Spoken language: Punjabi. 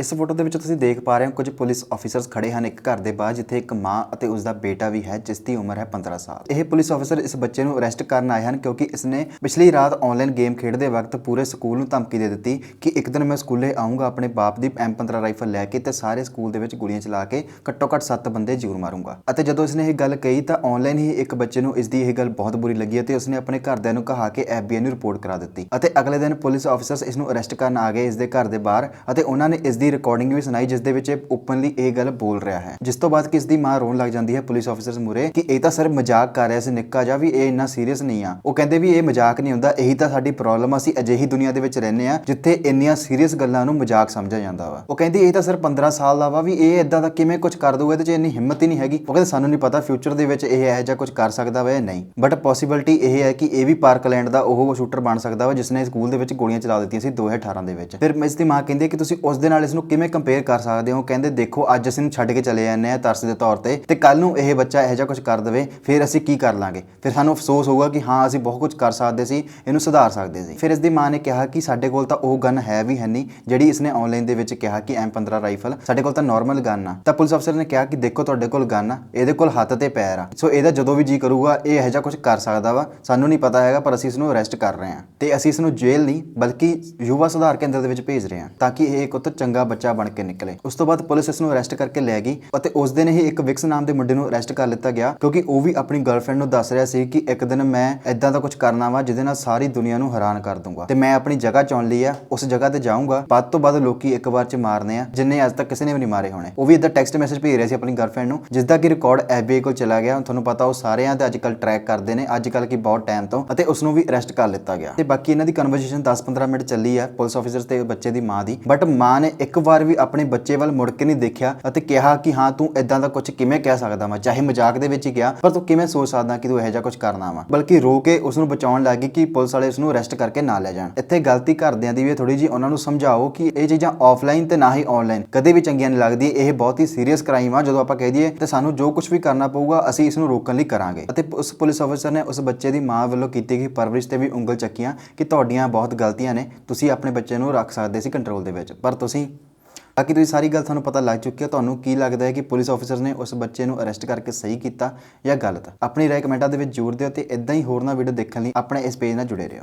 ਇਸ ਫੋਟੋ ਦੇ ਵਿੱਚ ਤੁਸੀਂ ਦੇਖ ਪਾ ਰਹੇ ਹੋ ਕੁਝ ਪੁਲਿਸ ਆਫੀਸਰਸ ਖੜੇ ਹਨ ਇੱਕ ਘਰ ਦੇ ਬਾਹਰ, ਜਿੱਥੇ ਇੱਕ ਮਾਂ ਅਤੇ ਉਸ ਦਾ ਬੇਟਾ ਵੀ ਹੈ, ਜਿਸ ਦੀ ਉਮਰ ਹੈ 15 ਸਾਲ। ਇਹ ਪੁਲਿਸ ਆਫੀਸਰ ਇਸ ਬੱਚੇ ਨੂੰ ਅਰੈਸਟ ਕਰਨ ਆਏ ਹਨ ਕਿਉਂਕਿ ਇਸਨੇ ਪਿਛਲੀ ਰਾਤ ਆਨਲਾਈਨ ਗੇਮ ਖੇਡਦੇ ਵਕਤ ਪੂਰੇ ਸਕੂਲ ਨੂੰ ਧਮਕੀ ਦੇ ਦਿੱਤੀ ਕਿ ਇੱਕ ਦਿਨ ਮੈਂ ਸਕੂਲੇ ਆਉਂਗਾ ਆਪਣੇ ਬਾਪ ਦੀ M15 ਰਾਈਫਲ ਲੈ ਕੇ ਤੇ ਸਾਰੇ ਸਕੂਲ ਦੇ ਵਿੱਚ ਗੋਲੀਆਂ ਚਲਾ ਕੇ ਘੱਟੋ ਘੱਟ 7 ਬੰਦੇ ਜ਼ਰੂਰ ਮਾਰੂੰਗਾ। ਅਤੇ ਜਦੋਂ ਇਸਨੇ ਇਹ ਗੱਲ ਕਹੀ ਤਾਂ ਆਨਲਾਈਨ ਹੀ ਇੱਕ ਬੱਚੇ ਨੂੰ ਇਸ ਦੀ ਇਹ ਗੱਲ ਬਹੁਤ ਬੁਰੀ ਲੱਗੀ ਅਤੇ ਉਸਨੇ ਆਪਣੇ ਘਰਦਿਆਂ ਨੂੰ ਕਹਾ ਕੇ FBI ਨੂੰ ਰਿਪੋਰਟ ਕਰਾ ਦਿੱਤੀ। ਅਤੇ ਅਗਲੇ ਦਿਨ ਪੁਲਿਸ ਆਫੀਸਰਸ ਇਸ ਨੂੰ ਅਰੈਸਟ ਕਰਨ ਆ ਗਏ ਇਸ ਦੇ ਘਰ ਦੇ ਬਾਹਰ ਅਤੇ ਉਹਨਾਂ ਨੇ ਇਸ ਦੀ ਰਿਕਾਰਡਿੰਗ ਵੀ ਸੁਣਾਈ ਜਿਸ ਦੇ ਵਿੱਚ ਇਹ ਓਪਨਲੀ ਇਹ ਗੱਲ ਬੋਲ ਰਿਹਾ ਹੈ। ਜਿਸ ਤੋਂ ਬਾਅਦ ਕਿ ਦੀ ਮਾਂ ਰੋਣ ਲੱਗ ਜਾਂਦੀ ਹੈ ਪੁਲਿਸ ਆਫੀਸਰਸ ਮੂਰੇ ਕਿ ਇਹ ਤਾਂ ਸਰ ਮਜ਼ਾਕ ਕਰ ਰਿਹਾ ਸੀ ਨਿੱਕਾ ਜਿਹਾ ਵੀ ਇਹ ਇੰਨਾ ਸੀਰੀਅਸ ਨਹੀਂ ਆ। ਉਹ ਕਹਿੰਦੇ ਵੀ ਇਹ ਮਜ਼ਾਕ ਨਹੀਂ ਹੁੰਦਾ, ਇਹੀ ਤਾਂ ਸਾਡੀ ਪ੍ਰੋਬਲਮ ਆ, ਅਸੀਂ ਅਜਿਹੀ ਦੁਨੀਆ ਦੇ ਵਿੱਚ ਰਹਿੰਦੇ ਆ ਜਿੱਥੇ ਇੰਨੀਆਂ ਸੀਰੀਅਸ ਗੱਲਾਂ ਨੂੰ ਮਜ਼ਾਕ ਸਮਝਿਆ ਜਾਂਦਾ ਵਾ। ਉਹ ਕਹਿੰਦੀ ਇਹ ਤਾਂ ਸਰ 15 ਸਾਲ ਦਾ ਵਾ ਵੀ ਇਹ ਇਦਾਂ ਦਾ ਕਿਵੇਂ ਕੁਝ ਕਰ ਦੂਗਾ ਇਹਦੇ 'ਚ ਇੰਨੀ ਹਿੰਮਤ ਹੀ ਨਹੀਂ ਹੈਗੀ। ਉਹ ਕਹਿੰਦੇ ਸਾਨੂੰ ਨਹੀਂ ਪਤਾ ਫਿਊਚਰ ਦੇ ਵਿੱਚ ਇਹ ਇਹੋ ਜਿਹਾ ਕੁਝ ਕਰ ਸਕਦਾ ਵਾ ਜਾਂ ਨਹੀਂ। ਬਟ ਪੋਸਿਬਿਲਿਟੀ ਇਹ ਹੈ ਕਿ ਇਹ ਵੀ ਪਾਰਕਲੈਂਡ ਦਾ ਉਹ ਸ਼ੂਟਰ ਬਣ ਸਕਦਾ ਵਾ ਜਿਸ ਨੇ ਸਕੂਲ ਦੇ ਵਿੱਚ ਗੋਲੀਆਂ ਚਲਾ ਦਿੱਤੀਆਂ ਸੀ 2018 ਦੇ ਵਿੱਚ। ਫਿਰ ਇਸ ਦੀ ਮਾਂ ਕਹਿੰਦੀ ਕਿ ਤੁਸੀਂ ਉਸ ਦੇ ਨਾਲ ਇਸ ਨੂੰ ਕਿਵੇਂ ਕੰਪੇਅਰ ਕਰ ਸਕਦੇ ਹੋ? ਕਹਿੰਦੇ, ਦੇਖੋ, ਅੱਜ ਅਸੀਂ ਨੂੰ ਛੱਡ ਕੇ ਚਲੇ ਜਾਂਦੇ ਆ ਤਰਸ ਦੇ ਤੌਰ ਤੇ ਤੇ ਕੱਲ ਨੂੰ ਇਹ ਬੱਚਾ ਇਹੋ ਜਿਹਾ ਕੁਝ ਕਰ ਦੇਵੇ, ਫਿਰ ਅਸੀਂ ਕੀ ਕਰ ਲਾਂਗੇ? ਫਿਰ ਸਾਨੂੰ ਅਫਸੋਸ ਹੋਊਗਾ ਕਿ ਹਾਂ, ਅਸੀਂ ਬਹੁਤ ਕੁਝ ਕਰ ਸਕਦੇ ਸੀ, ਇਹਨੂੰ ਸੁਧਾਰ ਸਕਦੇ ਸੀ। ਫਿਰ ਇਸ ਦੀ ਮਾਂ ਨੇ ਕਿਹਾ ਕਿ ਸਾਡੇ ਕੋਲ ਤਾਂ ਉਹ ਗਨ ਹੈ ਵੀ ਹੈ ਨਹੀਂ, ਜਿਹੜੀ ਇਸਨੇ ਆਨਲਾਈਨ ਦੇ ਵਿੱਚ ਕਿਹਾ ਕਿ M15 ਰਾਈਫਲ ਸਾਡੇ ਕੋਲ ਤਾਂ ਨਾਰਮਲ ਗਨ ਆ। ਤਾਂ ਪੁਲਿਸ ਅਫਸਰ ਨੇ ਕਿਹਾ ਕਿ ਦੇਖੋ, ਤੁਹਾਡੇ ਕੋਲ ਗਨ ਆ, ਇਹਦੇ ਕੋਲ ਹੱਥ ਤੇ ਪੈਰ ਆ। ਸੋ ਇਹਦਾ ਜਦੋਂ ਵੀ ਜੀ ਕਰੂਗਾ, ਇਹ ਇਹੋ ਜਿਹਾ ਕੁਝ ਕਰ ਸਕਦਾ ਵਾ। ਸਾਨੂੰ ਨਹੀਂ ਪਤਾ ਹੈਗਾ, ਪਰ ਅਸੀਂ ਇਸ ਨੂੰ ਅਰੈਸਟ ਕਰ ਰਹੇ ਹਾਂ। ਤੇ ਅਸੀਂ ਇਸ ਨੂੰ ਜੇਲ੍ਹ ਨਹੀਂ, ਬਲਕਿ ਯੁਵਾ ਸੁਧਾਰ ਕੇਂਦਰ ਦੇ ਵਿੱਚ ਭੇਜ ਰਹੇ ਹਾਂ, ਤਾਂ ਕਿ ਇਹ ਇੱਕ ਉੱਤ ਚੰਗਾ ਬੱਚਾ ਬਣ ਕੇ ਨਿਕਲੇ। ਉਸ ਤੋਂ ਬਾਅਦ ਪੁਲਿਸ ਇਸ ਨੂੰ ਅਰੈਸਟ ਕਰਕੇ ਲੈ ਗਈ ਅਤੇ ਉਸ ਦਿਨ ਹੀ ਇੱਕ ਵਿਕਸ ਨਾਮ ਦੇ ਮੁੰਡੇ ਨੂੰ ਅਰੈਸਟ ਕਰ ਲਿੱਤਾ ਗਿਆ, ਕਿਉਂਕਿ ਉਹ ਵੀ ਆਪਣੀ ਗਰਲਫ੍ਰੈਂਡ ਨੂੰ ਦੱਸ ਰਿਹਾ ਸੀ ਕਿ ਇੱਕ ਦਿਨ ਮੈਂ ਇਦਾਂ ਦਾ ਕੁਝ ਕਰਨਾ ਵਾ ਜਿਹਦੇ ਨਾਲ ਸਾਰੀ ਦੁਨੀਆ ਨੂੰ ਹੈਰਾਨ ਕਰ ਦੂੰਗਾ। ਤੇ ਮੈਂ ਆਪਣੀ ਜਗ੍ਹਾ ਚੁਣ ਲਈ ਆ, ਉਸ ਜਗ੍ਹਾ ਤੇ ਜਾਊਂਗਾ। ਵੱਧ ਤੋਂ ਵੱਧ ਲੋਕੀ ਇੱਕ ਵਾਰ ਚ ਮਾਰਨੇ ਆ, ਜਿੰਨੇ ਅੱਜ ਤੱਕ ਕਿਸੇ ਨੇ ਵੀ ਨਹੀਂ ਮਾਰੇ ਹੋਣੇ। ਉਹ ਵੀ ਇਦਾਂ ਟੈਕਸਟ ਮੈਸੇਜ ਭੇਜ ਰਿਹਾ ਸੀ ਆਪਣੀ ਗਰਲਫ੍ਰੈਂਡ ਨੂੰ ਜਿਸ ਦਾ ਕਿ ਰਿਕਾਰਡ FBI ਕੋਲ ਚਲਾ ਗਿਆ। ਤੁਹਾਨੂੰ ਪਤਾ ਉਹ ਸਾਰਿਆਂ ਤੇ ਅੱਜ ਕੱਲ ਟਰੈਕ ਕਰਦੇ ਨੇ, ਅੱਜ ਕੱਲ ਕੀ ਬਹੁਤ ਟਾਈਮ ਤੋਂ, ਅਤੇ ਉਸ ਨੂੰ ਵੀ ਅਰੈਸਟ ਕਰ ਲਿੱਤਾ ਗਿਆ। ਤੇ ਬਾਕੀ ਇਹਨਾਂ ਦੀ ਕਨਵਰਸੇਸ਼ਨ 10-15 ਮਿੰਟ ਚੱਲੀ ਆ, ਪੁਲਿਸ ਆਫੀਸਰਸ ਤੇ ਬੱਚੇ ਦੀ ਮਾਂ ਦੀ। ਬਟ ਮਾਂ ਨੇ ਇੱਕ ਇੱਕ ਵਾਰ ਵੀ ਆਪਣੇ ਬੱਚੇ ਵੱਲ ਮੁੜ ਕੇ ਨਹੀਂ ਦੇਖਿਆ ਅਤੇ ਕਿਹਾ ਕਿ ਹਾਂ, ਤੂੰ ਇਦਾਂ ਦਾ ਕੁਝ ਕਿਵੇਂ ਕਹਿ ਸਕਦਾ ਵਾ? ਚਾਹੇ ਮਜ਼ਾਕ ਦੇ ਵਿੱਚ ਹੀ ਕਿਹਾ, ਪਰ ਤੂੰ ਕਿਵੇਂ ਸੋਚ ਸਕਦਾ ਕਿ ਤੂੰ ਇਹੋ ਜਿਹਾ ਕੁਝ ਕਰਨਾ ਵਾ? ਬਲਕਿ ਰੋ ਕੇ ਉਸ ਨੂੰ ਬਚਾਉਣ ਲੱਗੀ ਕਿ ਪੁਲਿਸ ਵਾਲੇ ਉਸ ਨੂੰ ਅਰੈਸਟ ਕਰਕੇ ਨਾ ਲੈ ਜਾਣ। ਇੱਥੇ ਗਲਤੀ ਘਰਦਿਆਂ ਦੀ ਵੀ ਥੋੜੀ ਜੀ ਉਹਨਾਂ ਨੂੰ ਸਮਝਾਓ ਕਿ ਇਹ ਚੀਜ਼ਾਂ ਆਫਲਾਈਨ ਤੇ ਨਾ ਹੀ ਆਨਲਾਈਨ ਕਦੇ ਵੀ ਚੰਗੀਆਂ ਨਹੀਂ ਲੱਗਦੀ ਇਹ ਬਹੁਤ ਹੀ ਸੀਰੀਅਸ ਕ੍ਰਾਈਮ ਆ, ਜਦੋਂ ਆਪਾਂ ਕਹਿ ਦਈਏ, ਤੇ ਸਾਨੂੰ ਜੋ ਕੁਝ ਵੀ ਕਰਨਾ ਪਊਗਾ, ਅਸੀਂ ਇਸ ਨੂੰ ਰੋਕਣ ਲਈ ਕਰਾਂਗੇ। ਅਤੇ ਉਸ ਪੁਲਿਸ ਅਫਸਰ ਨੇ ਉਸ ਬੱਚੇ ਦੀ ਮਾਂ ਵੱਲੋਂ ਕੀਤੀ ਗਈ ਪਰਵਰਿਸ਼ ਤੇ ਵੀ ਉਂਗਲ ਚੱਕੀਆਂ ਕਿ ਤੁਹਾਡੀਆਂ ਬਹੁਤ ਗਲਤੀਆਂ ਨੇ, ਤੁਸੀਂ ਆਪਣੇ ਬੱਚੇ ਨੂੰ ਰੱਖ ਸਕਦੇ ਸੀ ਕੰਟਰੋਲ ਦੇ ਵਿੱਚ। ਪਰ ਤੁਸੀਂ ਬਾਕੀ ਤੁਸੀਂ ਸਾਰੀ ਗੱਲ ਤੁਹਾਨੂੰ ਪਤਾ ਲੱਗ ਚੁੱਕੀ ਹੈ, ਤੁਹਾਨੂੰ ਕੀ ਲੱਗਦਾ ਹੈ ਕਿ ਪੁਲਿਸ ਆਫੀਸਰ ਨੇ ਉਸ ਬੱਚੇ ਨੂੰ ਅਰੈਸਟ ਕਰਕੇ ਸਹੀ ਕੀਤਾ ਜਾਂ ਗਲਤ? ਆਪਣੀ ਰਾਏ ਕਮੈਂਟਾਂ ਦੇ ਵਿੱਚ ਜ਼ੋਰ ਦਿਓ ਤੇ ਇਦਾਂ ਹੀ ਹੋਰ ਨਾ ਵੀਡੀਓ ਦੇਖਣ ਲਈ ਆਪਣੇ ਇਸ ਪੇਜ ਨਾਲ ਜੁੜੇ ਰਹੋ।